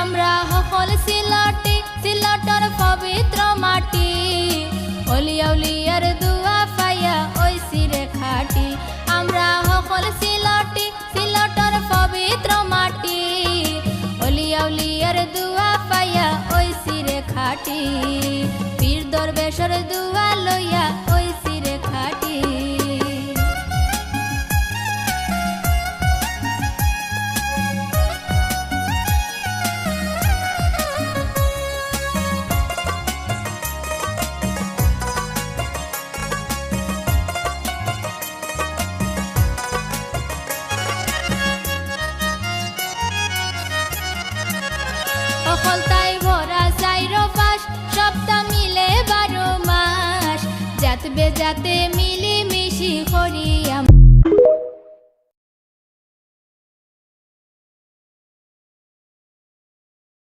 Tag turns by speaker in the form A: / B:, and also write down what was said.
A: আমরা সকল সিলটি, সিলটর পবিত্র মাটি। অলিয়াউলিয়ার দুয়া পাইয়া ওই সিরে খাটি। আমরা সকল সিলটি, সিলটর পবিত্র মাটি। অলিয়াউলিয়ার দুয়া পাইয়া ওই সিরে খাটি। পীর দরবেশর দুয়া লইয়া তাই ভরা চাইর পাশ সপ্তাহ মিলে বারো মাস। যাতবে বেজাতে মিলি